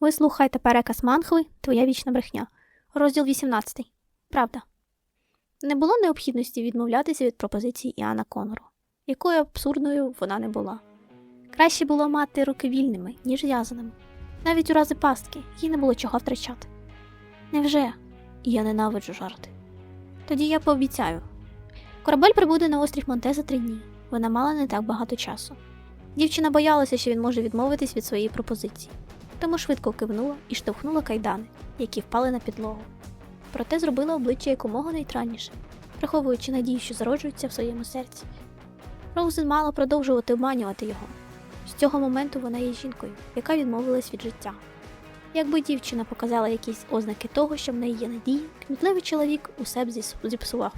Ви слухайте переказ Манхви, твоя вічна брехня. Розділ 18. Правда. Не було необхідності відмовлятися від пропозиції Іана Конору, якою абсурдною вона не була. Краще було мати руки вільними, ніж в'язаними. Навіть у рази пастки їй не було чого втрачати. Невже? Я ненавиджу жарти. Тоді я пообіцяю. Корабель прибуде на острів Монте за три дні. Вона мала не так багато часу. Дівчина боялася, що він може відмовитись від своєї пропозиції, тому швидко кивнула і штовхнула кайдани, які впали на підлогу. Проте зробила обличчя якомога нейтральніше, приховуючи надію, що зароджується в своєму серці. Роузен мала продовжувати обманювати його. З цього моменту вона є жінкою, яка відмовилась від життя. Якби дівчина показала якісь ознаки того, що в неї є надії, кмітливий чоловік усе б зіпсував.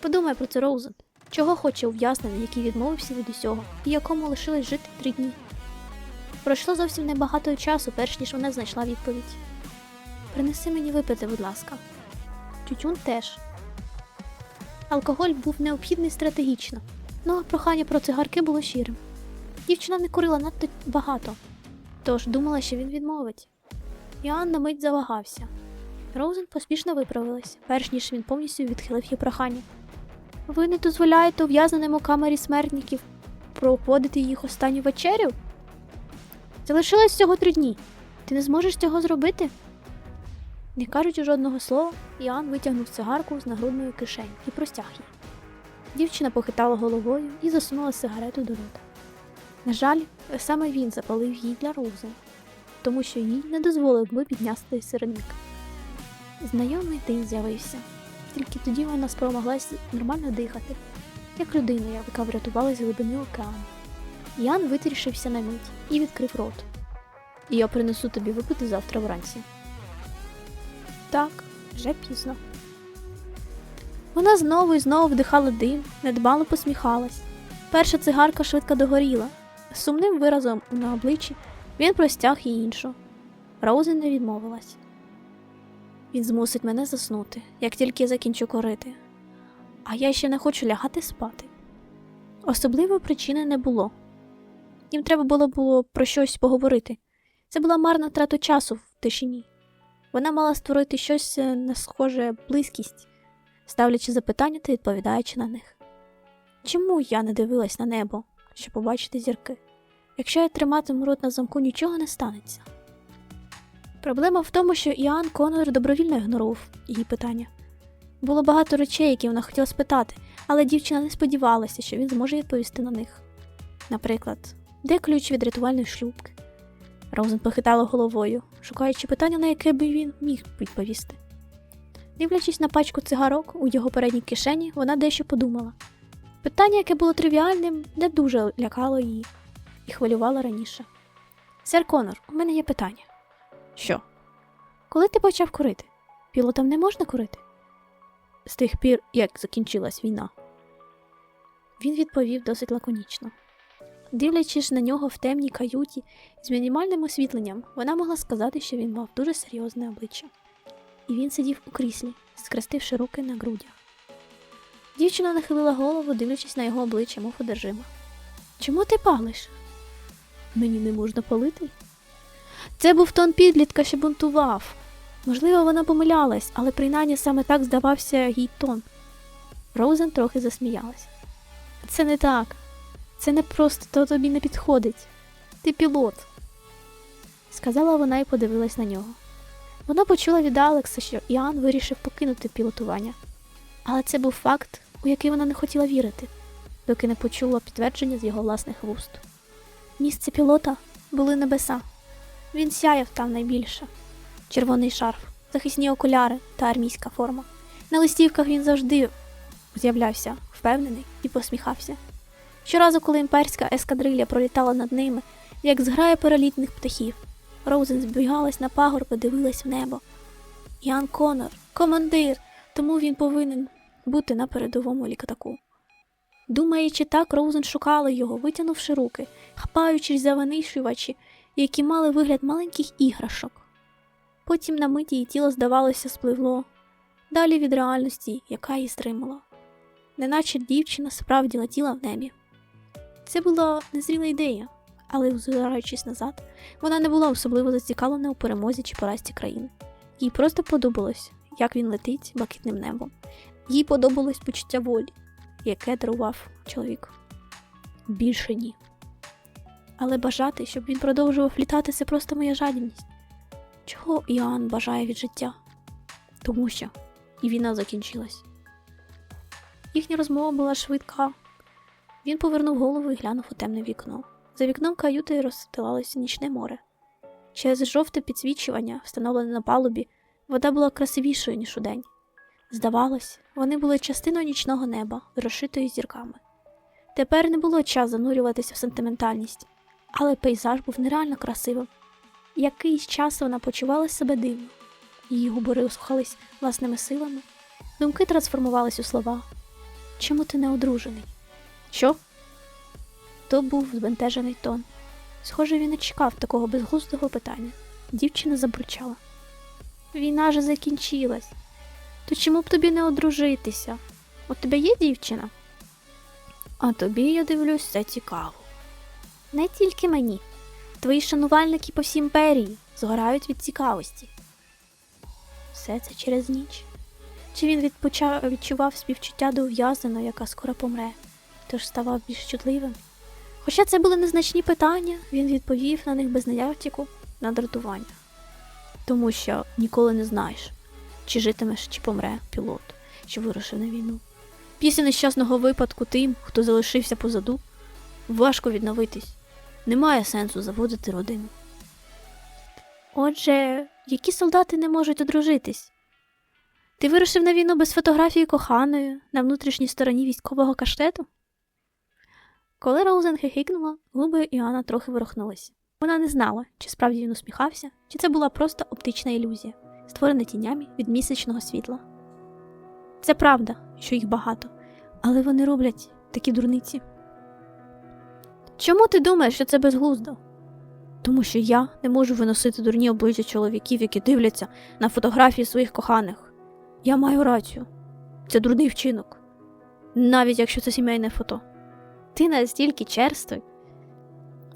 Подумай про це, Роузен. Чого хоче ув'язнений, який відмовився від усього, і якому лишилось жити три дні? Пройшло зовсім небагато часу, перш ніж вона знайшла відповідь. Принеси мені випити, будь ласка. Тютюн теж. Алкоголь був необхідний стратегічно, ну а прохання про цигарки було щирим. Дівчина не курила надто багато, тож думала, що він відмовить. Іоанн на мить завагався. Роузен поспішно виправилась, перш ніж він повністю відхилив її прохання. Ви не дозволяєте ув'язненим у камері смертників проводити їх останню вечерю? Залишилось всього три дні. Ти не зможеш цього зробити? Не кажучи жодного слова, Іоанн витягнув цигарку з нагрудної кишені і простяг її. Дівчина похитала головою і засунула сигарету до рота. На жаль, саме він запалив її для Роузен, тому що їй не дозволив би підняти середник. Знайомий день з'явився. Тільки тоді вона спромоглась нормально дихати, як людина, яка врятувалась з глибини океану. Ян витрішився на мить і відкрив рот. Я принесу тобі випити завтра вранці. Так, вже пізно. Вона знову і знову вдихала дим, недбало посміхалась. Перша цигарка швидко догоріла. З сумним виразом на обличчі він простяг їй іншу. Роузен не відмовилась. Він змусить мене заснути, як тільки я закінчу корити. А я ще не хочу лягати спати. Особливої причини не було. Їм треба було, було про щось поговорити. Це була марна трата часу в тишині. Вона мала створити щось е, на схоже близькість, ставлячи запитання та відповідаючи на них. Чому я не дивилась на небо, щоб побачити зірки? Якщо я триматиму рот на замку, нічого не станеться. Проблема в тому, що Іоанн Конор добровільно ігнорував її питання. Було багато речей, які вона хотіла спитати, але дівчина не сподівалася, що він зможе відповісти на них. Наприклад, де ключ від рятувальної шлюбки? Роузен похитала головою, шукаючи питання, на яке би він міг відповісти. Дивлячись на пачку цигарок у його передній кишені, вона дещо подумала. Питання, яке було тривіальним, не дуже лякало її і хвилювало раніше. Сер Конор, у мене є питання. Що? Коли ти почав курити? Пілотам не можна курити? З тих пір, як закінчилась війна. Він відповів досить лаконічно. Дивлячись на нього в темній каюті з мінімальним освітленням, вона могла сказати, що він мав дуже серйозне обличчя. І він сидів у кріслі, скрестивши руки на грудях. Дівчина нахилила голову, дивлячись на його обличчя, мов одержима. Чому ти палиш? Мені не можна палити. Це був тон підлітка, що бунтував. Можливо, вона помилялась, але принаймні саме так здавався їй тон. Роузен трохи засміялась. Це не так. Це не просто то тобі не підходить. Ти пілот, сказала вона і подивилась на нього. Вона почула від Алекса, що Іоанн вирішив покинути пілотування. Але це був факт, у який вона не хотіла вірити, доки не почула підтвердження з його власних вуст. Місце пілота були небеса. Він сяяв там найбільше. Червоний шарф, захисні окуляри та армійська форма. На листівках він завжди з'являвся впевнений і посміхався. Щоразу, коли імперська ескадрилья пролітала над ними, як зграя перелітних птахів, Роузен збігалась на пагорб і дивилась в небо. Ян Конор, командир, тому він повинен бути на передовому літаку. Думаючи так, Роузен шукала його, витягнувши руки, хапаючись за винищувачі, які мали вигляд маленьких іграшок. Потім на миті її тіло, здавалося, спливло далі від реальності, яка її стримала. Неначе дівчина справді летіла в небі. Це була незріла ідея, але, озираючись назад, вона не була особливо зацікавлена у перемозі чи поразці країни. Їй просто подобалось, як він летить блакитним небом. Їй подобалось почуття волі, яке дарував чоловік. Більше ні. Але бажати, щоб він продовжував літати, це просто моя жадібність. Чого Іоанн бажає від життя? Тому що і війна закінчилась. Їхня розмова була швидка. Він повернув голову і глянув у темне вікно. За вікном каюти розстилалося нічне море. Через жовте підсвічування, встановлене на палубі, вода була красивішою, ніж удень. Здавалось, вони були частиною нічного неба, розшитою зірками. Тепер не було час занурюватися в сентиментальність, але пейзаж був нереально красивим. Якийсь час вона почувала себе дивно. Її губи розсухались власними силами, думки трансформувались у слова. Чому ти не одружений? Що? То був збентежений тон. Схоже, він не чекав такого безглуздого питання. Дівчина забручала. Війна же закінчилась. То чому б тобі не одружитися? У тебе є дівчина? А тобі, я дивлюсь, це цікаво. Не тільки мені. Твої шанувальники по всій імперії згорають від цікавості. Все це через ніч. Чи він відпочав, відчував співчуття до ув'язаної, яка скоро помре, тож ставав більш чутливим? Хоча це були незначні питання, він відповів на них без наявтіку на дратування. Тому що ніколи не знаєш, чи житимеш, чи помре пілот, що вирушив на війну. Після нещасного випадку тим, хто залишився позаду, важко відновитись. Немає сенсу заводити родину. Отже, які солдати не можуть одружитись? Ти вирушив на війну без фотографії коханої на внутрішній стороні військового каштету? Коли Роузен хихикнула, губи Іоанна трохи ворухнулися. Вона не знала, чи справді він усміхався, чи це була просто оптична ілюзія, створена тінями від місячного світла. Це правда, що їх багато, але вони роблять такі дурниці. Чому ти думаєш, що це безглуздо? Тому що я не можу виносити дурні обличчя чоловіків, які дивляться на фотографії своїх коханих. Я маю рацію. Це дурний вчинок, навіть якщо це сімейне фото. Ти настільки черствий.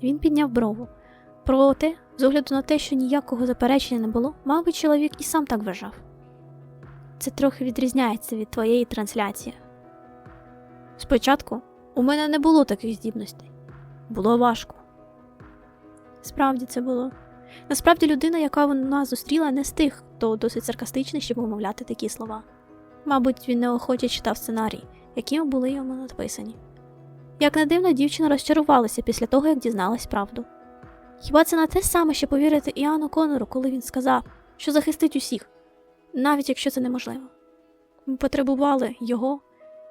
Він підняв брову. Проте, з огляду на те, що ніякого заперечення не було, мабуть, чоловік і сам так вважав. Це трохи відрізняється від твоєї трансляції. Спочатку у мене не було таких здібностей. Було важко. Справді це було. Насправді людина, яка вона зустріла, не з тих, хто досить саркастичний, щоб вимовляти такі слова. Мабуть, він неохоче читав сценарій, які були йому написані. Як не дивно, дівчина розчарувалася після того, як дізналась правду. Хіба це не те саме, що повірити Іану Конору, коли він сказав, що захистить усіх, навіть якщо це неможливо? Ми потребували його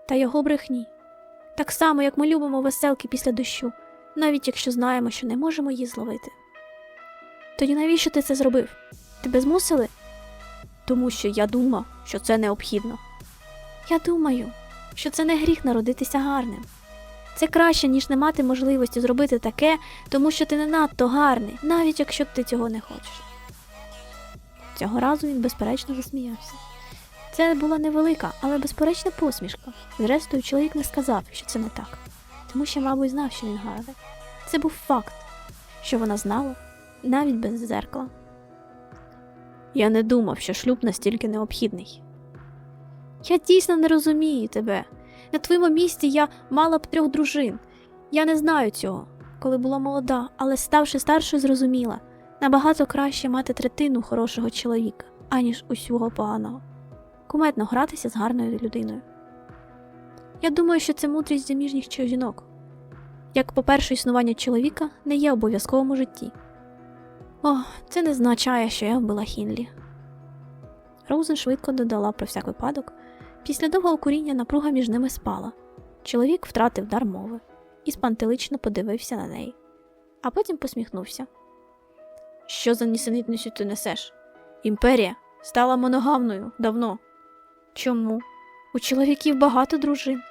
та його брехні, так само, як ми любимо веселки після дощу, навіть якщо знаємо, що не можемо її зловити. Тоді навіщо ти це зробив? Тебе змусили? Тому що я думав, що це необхідно. Я думаю, що це не гріх народитися гарним. Це краще, ніж не мати можливості зробити таке, тому що ти не надто гарний, навіть якщо ти цього не хочеш. Цього разу він безперечно засміявся. Це була невелика, але безперечна посмішка. Зрештою, чоловік не сказав, що це не так, тому що, мабуть, знав, що він гарний. Це був факт, що вона знала, навіть без зеркала. Я не думав, що шлюб настільки необхідний. Я дійсно не розумію тебе. На твоєму місці я мала б трьох дружин. Я не знаю цього, коли була молода, але ставши старшою, зрозуміла набагато краще мати третину хорошого чоловіка, аніж усього поганого. Куметно гратися з гарною людиною. Я думаю, що це мудрість заміжніх жінок. Як, по-перше, існування чоловіка не є обов'язковим у житті. О, це не означає, що я вбила Хінлі. Роузен швидко додала про всяк випадок. Після довгого куріння напруга між ними спала. Чоловік втратив дар мови і спантелично подивився на неї, а потім посміхнувся. Що за нісенітницю ти несеш? Імперія стала моногамною давно. Чому? У чоловіків багато дружин.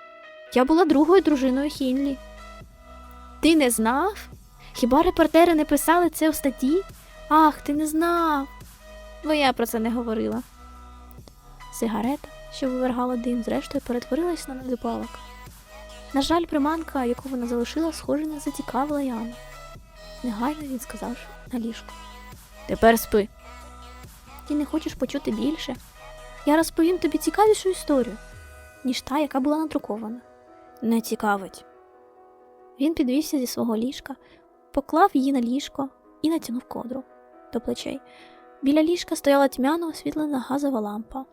Я була другою дружиною Хінлі. Ти не знав? Хіба репортери не писали це у статті? Ах, ти не знав. Бо я про це не говорила. Сигарета, що вивергала дим, зрештою перетворилась на недопалок. На жаль, приманка, яку вона залишила, схоже, не зацікавила Яну. негайно він сказав на ліжку. Тепер спи. Ти не хочеш почути більше? Я розповім тобі цікавішу історію, ніж та, яка була надрукована. Не цікавить. Він підвівся зі свого ліжка, поклав її на ліжко і натягнув кодру до плечей. Біля ліжка стояла тьмяно освітлена газова лампа.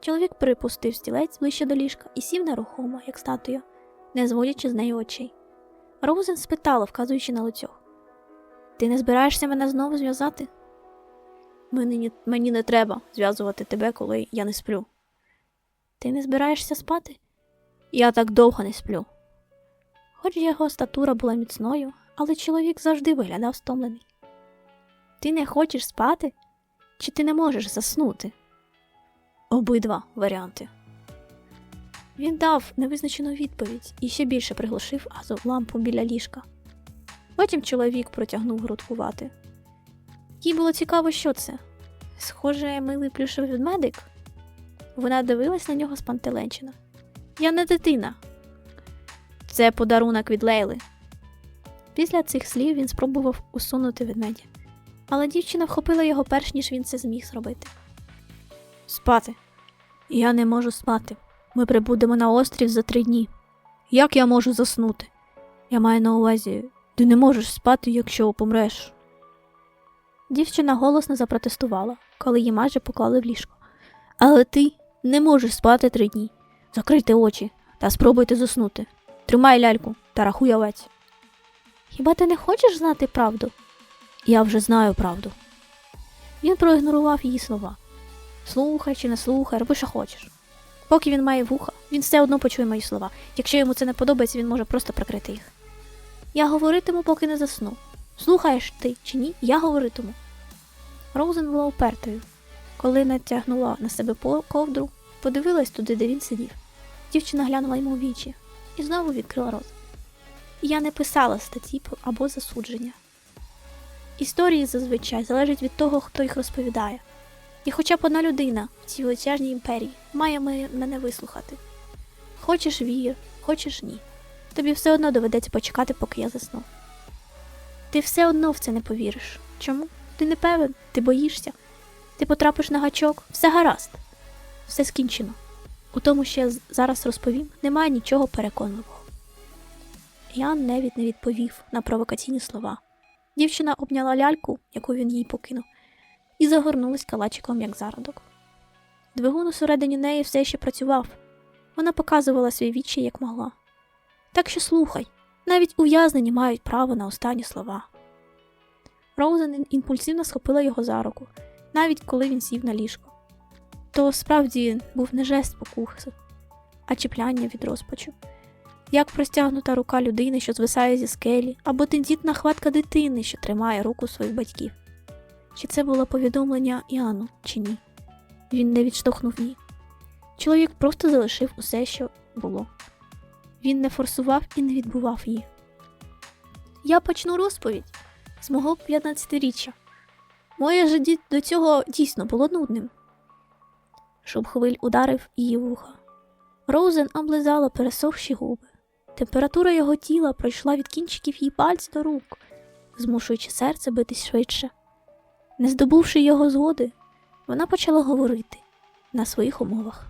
Чоловік припустив стілець ближче до ліжка і сів нерухомо, як статуя, не зводячи з неї очей. Роузен спитала, вказуючи на лицьох. Ти не збираєшся мене знову зв'язати? Мені, мені не треба зв'язувати тебе, коли я не сплю. Ти не збираєшся спати? Я так довго не сплю. Хоч його статура була міцною, але чоловік завжди виглядав стомлений. Ти не хочеш спати? Чи ти не можеш заснути? Обидва варіанти. Він дав невизначену відповідь і ще більше приглушив газову лампу біля ліжка. Потім чоловік протягнув грудкувати. Їй було цікаво, що це. Схоже, милий плюшевий ведмедик. Вона дивилась на нього спантеленчено. Я не дитина. Це подарунок від Лейли. Після цих слів він спробував усунути ведмедя, але дівчина вхопила його перш ніж він це зміг зробити. Спати. Я не можу спати. Ми прибудемо на острів за три дні. Як я можу заснути? Я маю на увазі, ти не можеш спати, якщо помреш. Дівчина голосно запротестувала, коли її майже поклали в ліжко. Але ти не можеш спати три дні. Закрийте очі та спробуйте заснути. Тримай ляльку та рахуй овець. Хіба ти не хочеш знати правду? Я вже знаю правду. Він проігнорував її слова. Слухай чи не слухай, роби, що хочеш. Поки він має вуха, він все одно почує мої слова. Якщо йому це не подобається, він може просто прикрити їх. Я говоритиму, поки не засну. Слухаєш ти чи ні, я говоритиму. Роузен була упертою. Коли натягнула на себе ковдру, подивилась туди, де він сидів. Дівчина глянула йому в вічі і знову відкрила рот. Я не писала статті або засудження. Історії зазвичай залежать від того, хто їх розповідає. І хоча б одна людина в цій величезній імперії має мене вислухати. Хочеш вір, хочеш ні. Тобі все одно доведеться почекати, поки я засну. Ти все одно в це не повіриш. Чому? Ти не певен, ти боїшся. Ти потрапиш на гачок, все гаразд, все скінчено. У тому, що я зараз розповім, немає нічого переконливого. Ян навіть не відповів на провокаційні слова. Дівчина обняла ляльку, яку він їй покинув, і загорнулась калачиком, як зародок. Двигун усередині неї все ще працював. Вона показувала свій відчай, як могла. Так що слухай, навіть ув'язнені мають право на останні слова. Роузен імпульсивно схопила його за руку, навіть коли він сів на ліжко. То справді був не жест покухи, а чіпляння від розпачу. Як простягнута рука людини, що звисає зі скелі, або тендітна хватка дитини, що тримає руку своїх батьків. Чи це було повідомлення Іану, чи ні? Він не відштовхнув ні. Чоловік просто залишив усе, що було. Він не форсував і не відбував її. Я почну розповідь з мого 15-річчя. Моє життя до цього дійсно було нудним. Шум хвиль ударив її вуха. Роузен облизала пересохші губи. Температура його тіла пройшла від кінчиків її пальців до рук, змушуючи серце битись швидше. Не здобувши його згоди, вона почала говорити на своїх умовах.